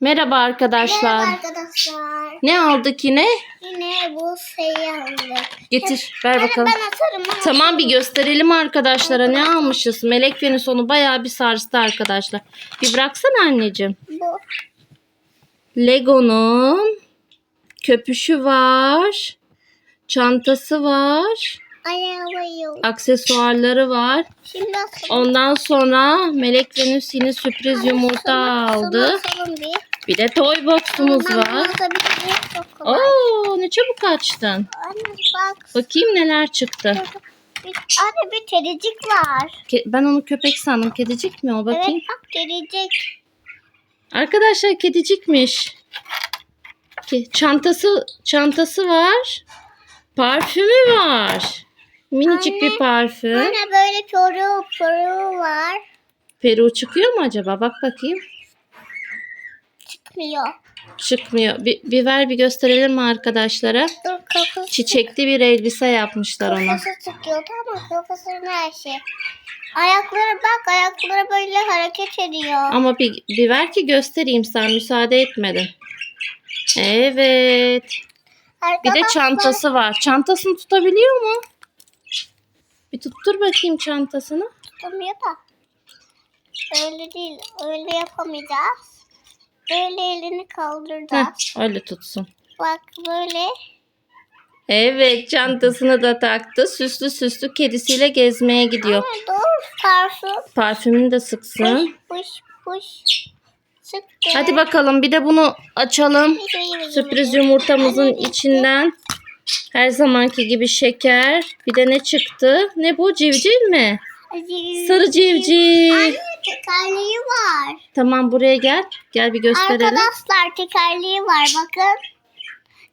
Merhaba arkadaşlar. Merhaba arkadaşlar. Ne aldık yine? Yine bu şeyi aldık. Getir ver Ben, bakalım. ben atarım. Ben Tamam bir gösterelim arkadaşlara ne almışız. Melek Venüs onu bayağı bir sarstı arkadaşlar. Bir bıraksana anneciğim. Bu. Lego'nun köpüşü var. Çantası var. Ayağı. Aksesuarları var. Şimdi. Ondan sonra Melek Venüs yine sürpriz yumurta aldı. Bir. De toy box'umuz var. kolay. Oo ne çabuk açtın. Anne bak. Bakayım neler çıktı. Bir, anne bir kedicik var. Ke- Ben onu köpek sandım. Kedicik mi o? Bakayım. Evet bak kedicik. Arkadaşlar kedicikmiş. Ki çantası çantası var. Parfümü var. Minicik Anne, bir parfüm. Anne böyle poru poru var. Peru çıkıyor mu acaba? Bak bakayım. Çıkmıyor. Çıkmıyor. Bir, bir ver bir gösterelim mi arkadaşlara? Dur kafası. Çiçekli bir elbise yapmışlar ona. Kafası çıkıyordu ama kafasının her şey. Ayakları bak ayakları böyle hareket ediyor. Ama bir, bir ver ki göstereyim sen müsaade etmedin. Evet. Bir de çantası var. Çantasını tutabiliyor mu? Bir tuttur bakayım çantasını. Tutamıyor da. Öyle değil. Öyle yapamayacağız. Böyle elini Heh, kaldıracağız. öyle tutsun. Bak böyle. Evet çantasını da taktı. Süslü süslü kedisiyle gezmeye gidiyor. Ama dur parfüm. Parfümünü de sıksın. Puş puş. Çıktı. Hadi bakalım bir de bunu açalım. Sürpriz yumurtamızın içinden her zamanki gibi şeker. Bir de ne çıktı? Ne bu civciv mi? Sarı civciv. Anne tekerleği var. Tamam buraya gel. Gel bir gösterelim. Arkadaşlar tekerleği var bakın.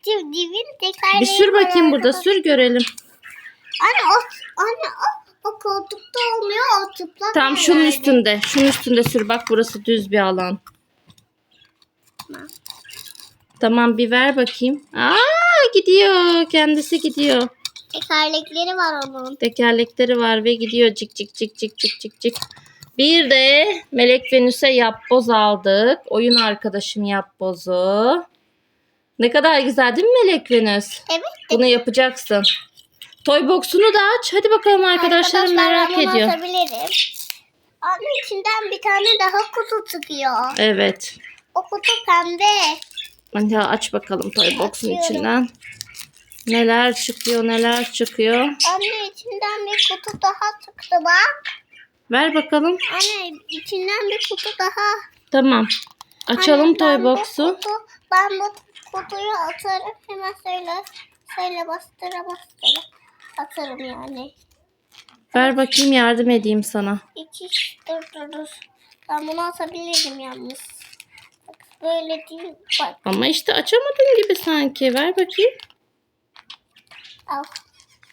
Civcivin tekerleği Bir sür var bakayım burada arkadaşlar. sür görelim. Anne o, anne o, o koltukta olmuyor o çıplak Tam şunun yerlerde. üstünde. Şunun üstünde sür. Bak burası düz bir alan. Tamam bir ver bakayım. Aa gidiyor. Kendisi gidiyor. Tekerlekleri var onun. Tekerlekleri var ve gidiyor cik cik cik cik cik cik cik. Bir de Melek Venüs'e yapboz aldık. Oyun arkadaşım yapbozu. Ne kadar güzel değil mi Melek Venüs? Evet. Bunu yapacaksın. Toy box'unu da aç. Hadi bakalım arkadaşlarım merak ben bunu ediyor. atabilirim. Anne içinden bir tane daha kutu çıkıyor. Evet. O kutu pembe. Hadi aç bakalım toy box'un Açıyorum. içinden. Neler çıkıyor neler çıkıyor. Anne içinden bir kutu daha çıktı bak. Ver bakalım. Anne içinden bir kutu daha. Tamam. Açalım Anne, toy ben bu box'u. kutu- Ben bu kutuyu atarım. Hemen söyle. Söyle bastıra bastıra. Atarım yani. Ver bakayım yardım edeyim sana. İki dur dur dur. Ben bunu atabilirim yalnız. Bak böyle değil. Bak Ama işte açamadın gibi sanki. Ver bakayım. al.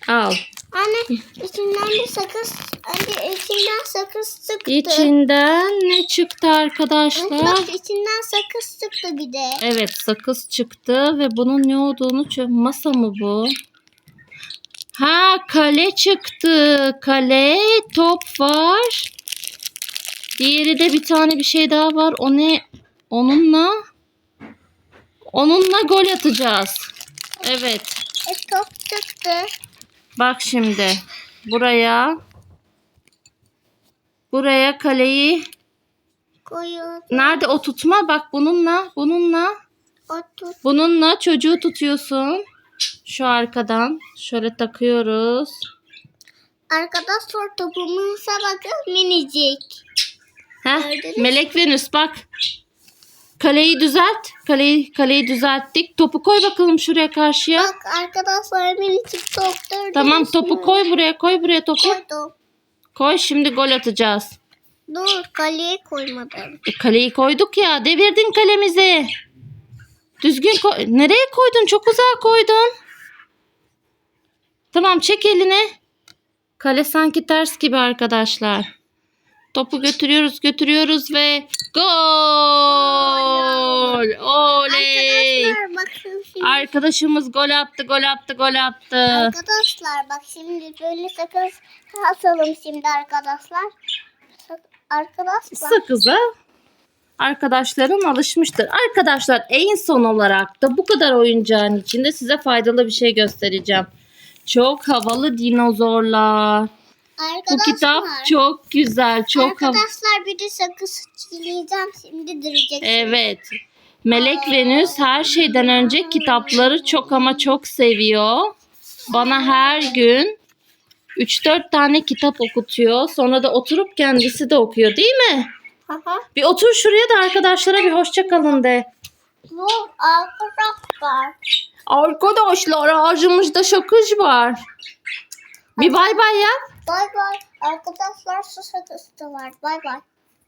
Al. Anne içinden bir sakız. Anne içinden sakız çıktı. İçinden ne çıktı arkadaşlar? Bak içinden sakız çıktı bir de. Evet sakız çıktı ve bunun ne olduğunu masa mı bu? Ha kale çıktı. Kale top var. Diğeri de bir tane bir şey daha var. O ne? Onunla onunla gol atacağız. Evet. E, top çıktı. Bak şimdi. Buraya. Buraya kaleyi Koyun. nerede? O tutma. Bak bununla bununla. Otur. bununla çocuğu tutuyorsun. Şu arkadan. Şöyle takıyoruz. Arkadaşlar topumuza bakın minicik. Heh? Melek Venüs bak kaleyi düzelt kaleyi kaleyi düzelttik topu koy bakalım şuraya karşıya Bak arkadaşlar top gördünüz tamam topu koy buraya koy buraya topu Koydum. koy şimdi gol atacağız Dur kaleye koymadım. E, kaleyi koyduk ya. Devirdin kalemizi. Düzgün koy. Nereye koydun? Çok uzağa koydun. Tamam çek elini. Kale sanki ters gibi arkadaşlar. Topu götürüyoruz götürüyoruz ve gol. Oley. Arkadaşlar bakın şimdi. Arkadaşımız gol attı gol attı gol attı. Arkadaşlar bak şimdi böyle sakız atalım şimdi arkadaşlar. Sak- Arkadaşlar Sakıza arkadaşların alışmıştır. Arkadaşlar en son olarak da bu kadar oyuncağın içinde size faydalı bir şey göstereceğim. Çok havalı dinozorlar. Bu kitap Arkadaşlar. çok güzel, çok. Arkadaşlar bir de sakız çiğneyeceğim şimdi duracaksın. Evet. Melek Venüs her şeyden önce kitapları çok ama çok seviyor. Bana her gün 3-4 tane kitap okutuyor. Sonra da oturup kendisi de okuyor değil mi? Hı. Bir otur şuraya da arkadaşlara bir hoşça kalın de. Bu arkadaşlar. Arkadaşlar ağacımızda şakış var. Bir bay bay yap. Bay bay. Arkadaşlar su sakızı var. Bay bay.